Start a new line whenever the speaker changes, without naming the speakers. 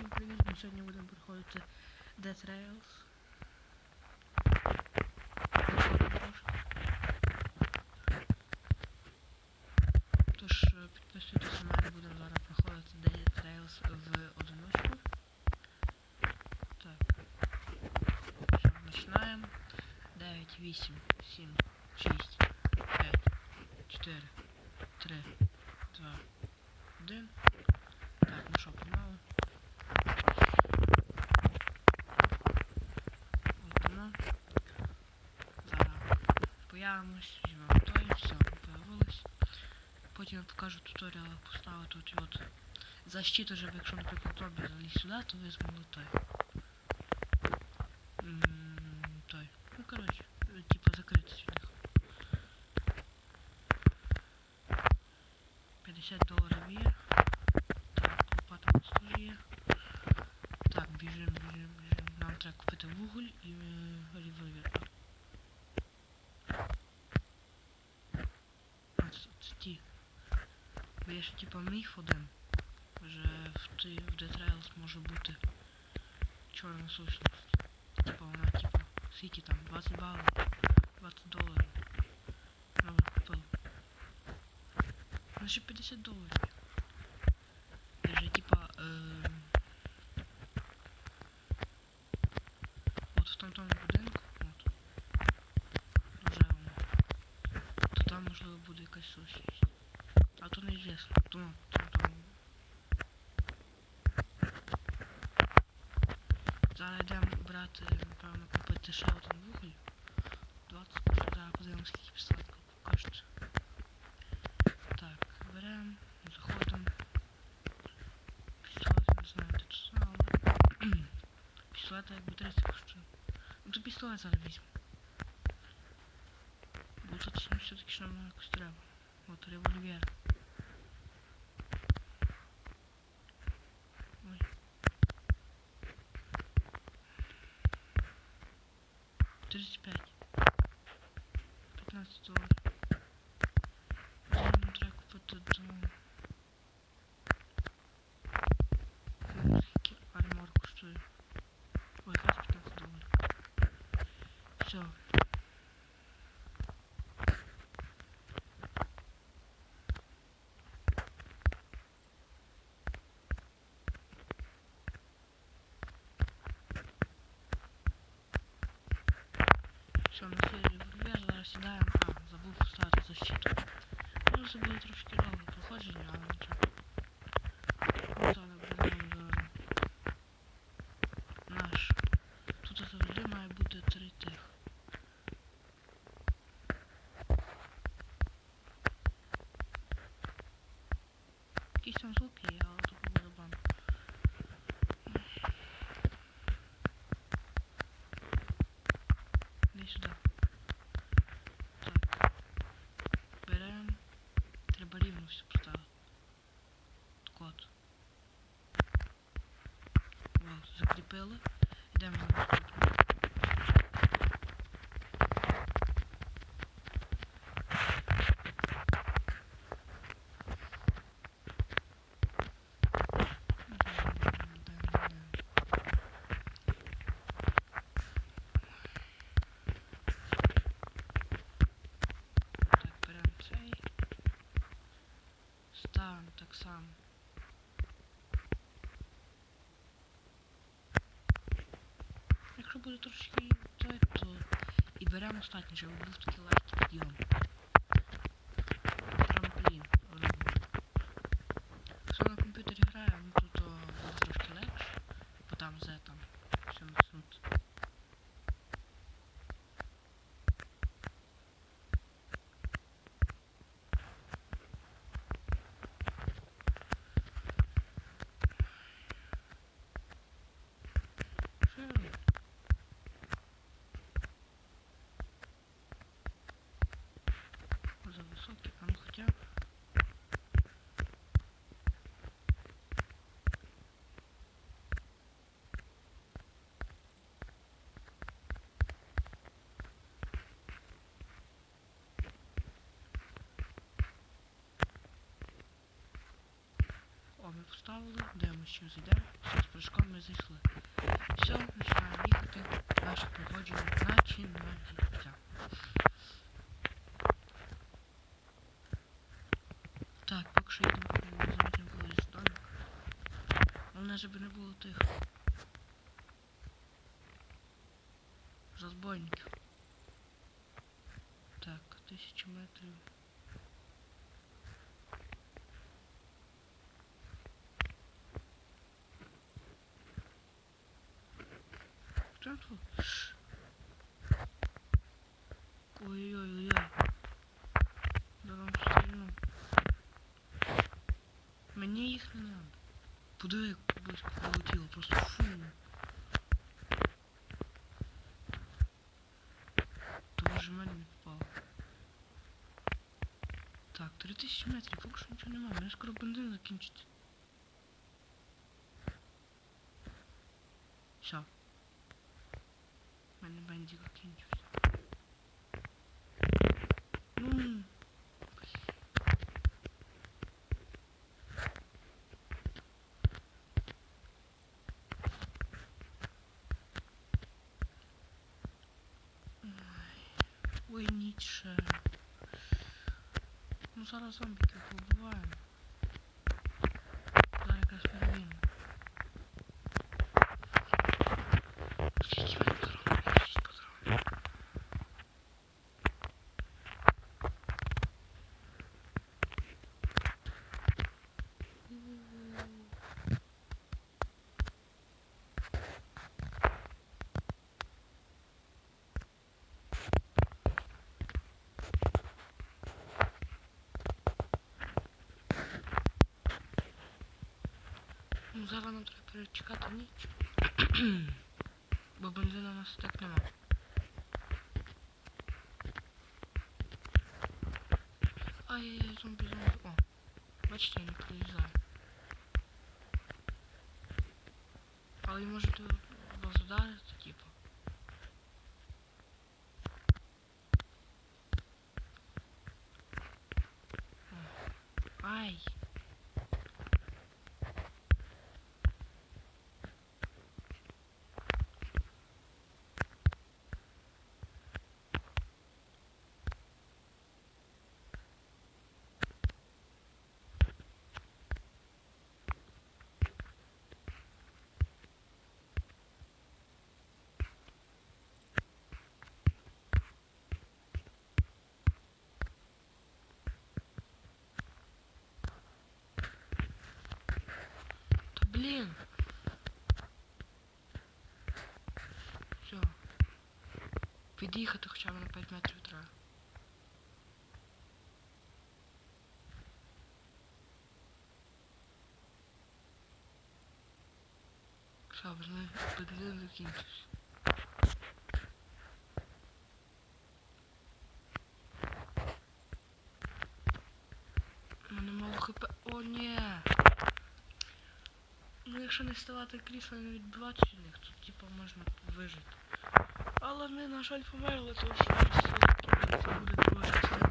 Всім привіт! Ми сьогодні будемо проходити Death Rails. Тож е, підписуйтесь на мене, будемо зараз проходити Death Rails в одиночку. Так. Все, починаємо. 9, 8, 7, 6, 5, 4, 3, 2, 1. Так, ну що, погнали. появимось, візьмемо той, все, появилось. Потім я покажу туторіал, як поставити от, от защиту, щоб якщо, наприклад, зомбі заліз сюди, то ви змогли той. М, той. Ну, коротше, е, типа закритися від них. 50 доларів є. Так, лопата у нас теж є. Так, біжим, біжим, біжим. Нам треба купити вуголь і Є типа міф один. Вже в, в Dead Rails може бути чорна сущність. Типа вона типа скільки там? 20 балів, 20 доларів. Вона вже купила. Ну ще 50 доларів. Я же типа е, от в тому тому будинку, от. Вже воно. То там можливо буде якась сущність. А то неізвісно. То там там. Зараз йдемо брати, напевно, купити ще один вуголь. 20, зараз подивимось, скільки пістолетка коштує. Так, беремо, заходимо. Пістолет, не знаю, де тут саме. Пістолета якби 30 коштує. Ну то пістолет зараз візьму. Бо тут все-таки що нам якось треба. От револьвер. Все, на цей револьвер зараз сідаємо. А, забув поставити защиту. Ну, це буде трошки довго проходження, але нічого. О, закріпили. Йдемо на наступну. Так, беремо цей. Ставимо так само. Якщо буде трошки той, то і беремо останній, щоб був такий легкий підйом. Ми поставили, дивимося, що зайдемо. Все, з прыжком ми зайшли. Все, починаємо їхати. Наше проходження починається. Так, поки що йдемо заметимо колись домик. Головне, щоб не було тих розбойників. Так, тисячу метрів. Що тут? Ой-ой-ой. Да вам сильно. Мені їх не надо. Подиви, як близько полетіло, просто фу. Тому ж в мене не попало. Так, 3000 метрів, поки що нічого немає, мене скоро бензин закінчиться. Все. У мене бензин закінчився. Ну. Ой, Ніцше. Ну зараз зомбіків побуваємо. перечекати ніч. Бо бензину у нас і так нема. Ай-яй-яй, зомбі, зомбі. О, бачите, я не прилізаю. Але можете вас ударити, Та блін. Все. Під'їхати хоча б на 5 метрів треба. Все, бензин, бензин закінчився. У мене мало хп. О, ні. Ну якщо не ставати крісло не відбивати від них, то типу можна вижити. Але ми, на жаль, померли, тому що у нас все-таки це буде друга частина.